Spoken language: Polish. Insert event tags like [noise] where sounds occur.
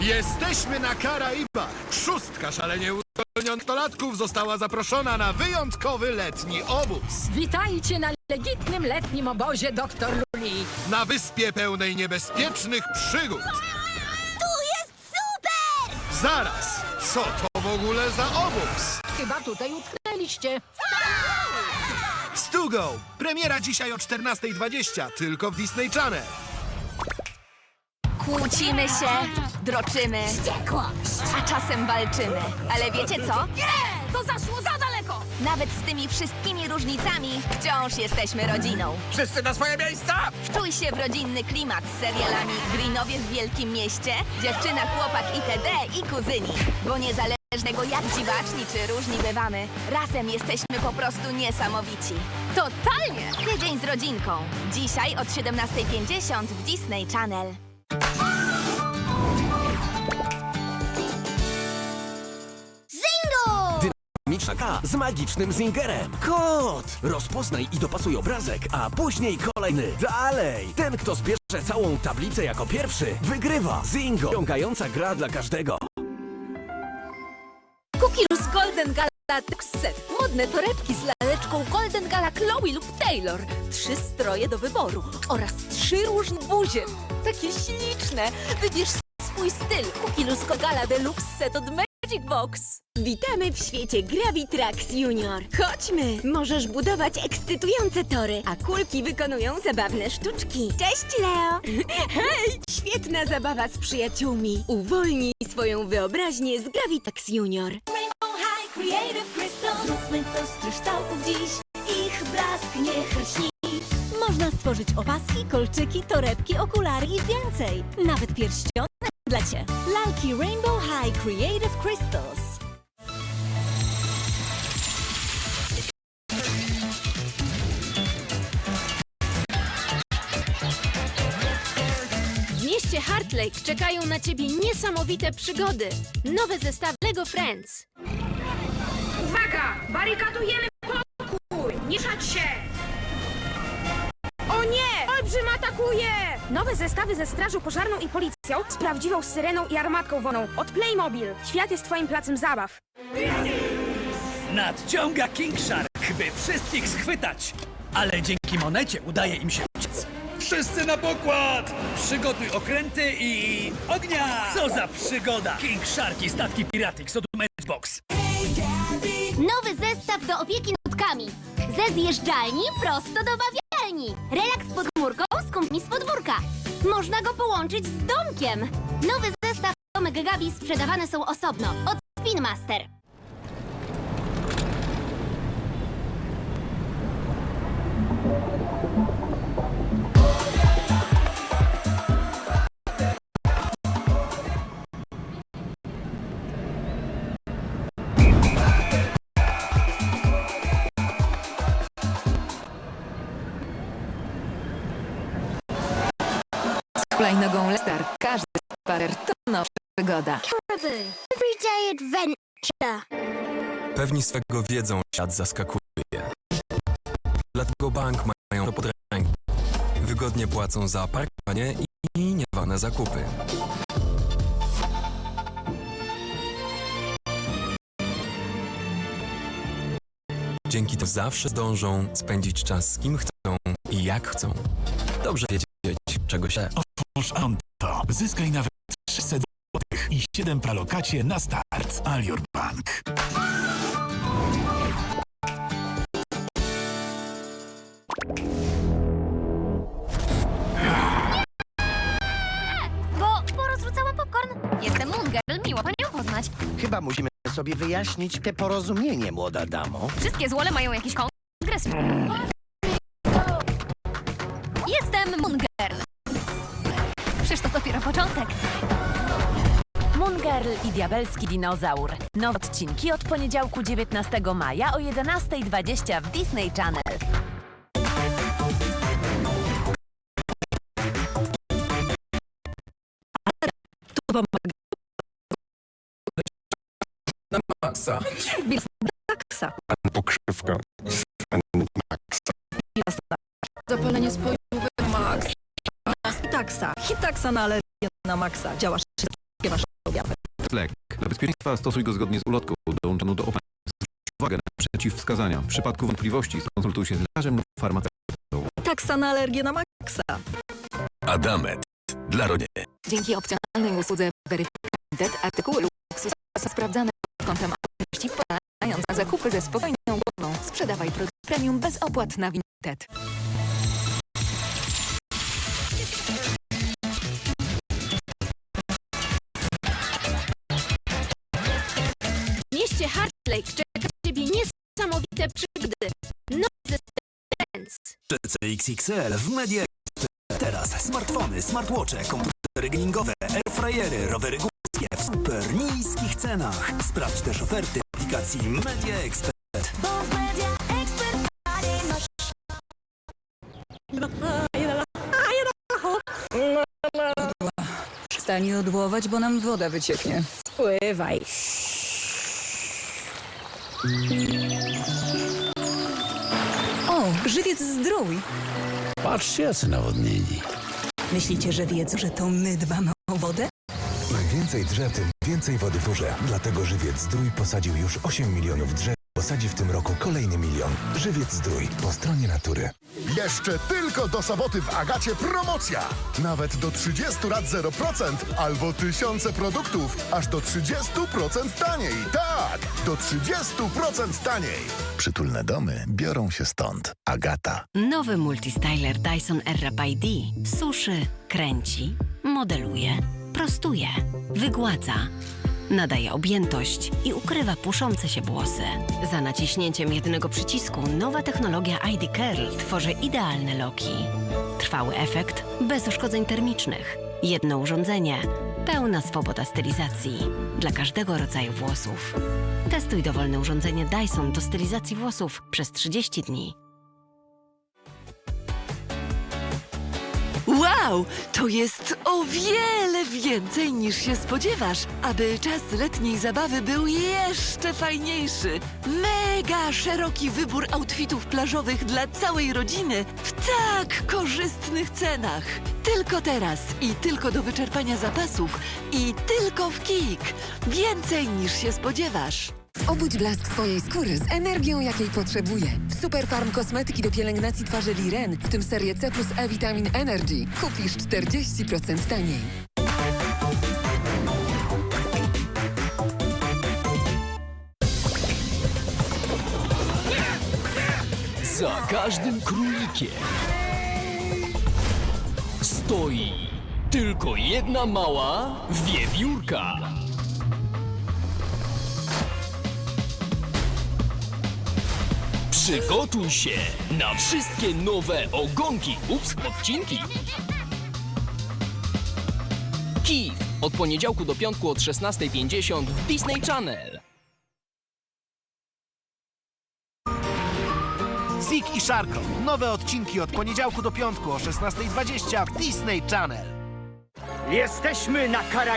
Jesteśmy na Karaibach. Szóstka szalenie uzdolnionych została zaproszona na wyjątkowy letni obóz. Witajcie na legitnym letnim obozie Dr. Luli. Na wyspie pełnej niebezpiecznych przygód. Tu jest super! Zaraz, co to w ogóle za obóz? Chyba tutaj utknęliście. Stugo! Premiera dzisiaj o 14.20, tylko w Disney Channel. Kłócimy się, droczymy, Wściekłość! a czasem walczymy. Ale wiecie co? Nie! To zaszło za daleko! Nawet z tymi wszystkimi różnicami wciąż jesteśmy rodziną. Wszyscy na swoje miejsca! Wczuj się w rodzinny klimat z serialami Greenowie w Wielkim Mieście, Dziewczyna, Chłopak itd. i Kuzyni. Bo niezależnego jak dziwaczni czy różni bywamy, razem jesteśmy po prostu niesamowici. Totalnie! Tydzień z rodzinką. Dzisiaj od 17.50 w Disney Channel. Zingo! Dynamiczna K z magicznym zingerem. Kod! Rozpoznaj i dopasuj obrazek, a później kolejny. Dalej! Ten, kto zbierze całą tablicę jako pierwszy, wygrywa. Zingo! Ciągająca gra dla każdego. Cookies Golden Gala Deluxe Set. Modne torebki z laleczką Golden Gala Chloe lub Taylor. Trzy stroje do wyboru oraz trzy różne buzie. Takie śliczne. Wybierz swój styl. Cookies Gala Deluxe Set od Magic Box. Witamy w świecie Gravitrax Junior. Chodźmy! Możesz budować ekscytujące tory, a kulki wykonują zabawne sztuczki. Cześć, Leo! [laughs] Hej! Świetna zabawa z przyjaciółmi. Uwolnij swoją wyobraźnię z Gravitrax Junior. Zróbmy to z kryształków dziś Ich blask niech lśni Można stworzyć opaski, kolczyki, torebki, okulary i więcej. Nawet pierścionek dla Cię. Lalki Rainbow High Creative Crystals. W mieście Heart Lake czekają na ciebie niesamowite przygody. Nowe zestawy Lego Friends. Barykadujemy pokój! Nie szać się! O nie! Olbrzym atakuje! Nowe zestawy ze strażą pożarną i policją z prawdziwą syreną i armatką woną od Playmobil. Świat jest twoim placem zabaw. Nadciąga King Shark, by wszystkich schwytać. Ale dzięki monecie udaje im się uciec. Wszyscy na pokład! Przygotuj okręty i... ognia! Co za przygoda! King Shark i statki Piratix od Magic Box. Nowy do opieki nad kotkami Ze zjeżdżalni prosto do bawialni. Relaks pod chmurką z kumpli z podwórka. Można go połączyć z domkiem. Nowy zestaw Domek Gabi sprzedawane są osobno od Spin hulajnogą Lester każdy spacer to nowa przygoda. Everyday Adventure Pewni swego wiedzą, świat zaskakuje. Dlatego bank mają to pod ręką. Wygodnie płacą za parkowanie i niewane zakupy. Dzięki temu zawsze zdążą spędzić czas z kim chcą i jak chcą. Dobrze wiedzieć, czego się Otwórz Anto. Zyskaj nawet 300 zł i 7 pralokacie na start. Alior Bank. Bo porozrzucałam popcorn Jestem Moongirl, miło panią poznać Chyba musimy sobie wyjaśnić te porozumienie, młoda damo. Wszystkie złole mają jakiś kongres. Jestem Moongirl. Przecież to dopiero początek. Moon Girl i Diabelski Dinozaur. Nowe odcinki od poniedziałku 19 maja o 11.20 w Disney Channel. na maksa. Należy. na maksa. Działasz wszystkie wasze objawy. Lek. Dla bezpieczeństwa stosuj go zgodnie z ulotką dołączoną do opaski. Zwróć uwagę na przeciwwskazania. W przypadku wątpliwości skonsultuj się z lekarzem lub farmaceutą. Taksa na alergię na maksa. Adamet. Dla rodziny. Dzięki opcjonalnej usłudze weryfikacji artykuły luksus są sprawdzane pod kątem aktywności, pozwalając na zakupy ze spokojną głową. Sprzedawaj produkt premium bez opłat na Vinted. Mieście Heart Lake czeka ciebie niesamowite przygody. Nowy. XXL w Media Teraz smartfony, smartwatche, komputery gamingowe, airfryery, rowery górskie w super niskich cenach. Sprawdź też oferty w aplikacji Media Expert. Przestań odłować, bo nam woda wycieknie. Spływaj. O, żywiec zdrój. Patrzcie, jacy nawodnieni. Myślicie, że wiedzą, że to my dbamy o wodę? Im więcej drzew, tym więcej wody w. Dlatego Żywiec Zdrój posadził już 8 milionów drzew. Posadzi w tym roku kolejny milion. Żywiec Zdrój. Po stronie natury. Jeszcze tylko do soboty w Agacie promocja. Nawet do 30 lat 0% albo tysiące produktów aż do 30% taniej. Tak, do 30% taniej. Przytulne domy biorą się stąd. Agata. Nowy multistyler Dyson Airwrap ID suszy, kręci, modeluje, prostuje, wygładza, nadaje objętość i ukrywa puszące się włosy. Za naciśnięciem jednego przycisku nowa technologia ID Curl tworzy idealne loki. Trwały efekt bez uszkodzeń termicznych. Jedno urządzenie, pełna swoboda stylizacji dla każdego rodzaju włosów. Testuj dowolne urządzenie Dyson do stylizacji włosów przez 30 dni. Wow, to jest o wiele więcej niż się spodziewasz. Aby czas letniej zabawy był jeszcze fajniejszy. Mega szeroki wybór outfitów plażowych dla całej rodziny w tak korzystnych cenach. Tylko teraz i tylko do wyczerpania zapasów i tylko w KIK. Więcej niż się spodziewasz. Obudź blask swojej skóry z energią, jakiej potrzebuje. W Superfarm kosmetyki do pielęgnacji twarzy Liren, w tym serię C plus E Vitamin Energy, kupisz 40% taniej. Za każdym królikiem stoi tylko jedna mała wiewiórka. Przygotuj się na wszystkie nowe ogonki, ups, odcinki. Kif od poniedziałku do piątku od 16.50 w Disney Channel. Zik i Sharko. Nowe odcinki od poniedziałku do piątku o 16.20 w Disney Channel. Jesteśmy na Karaibach.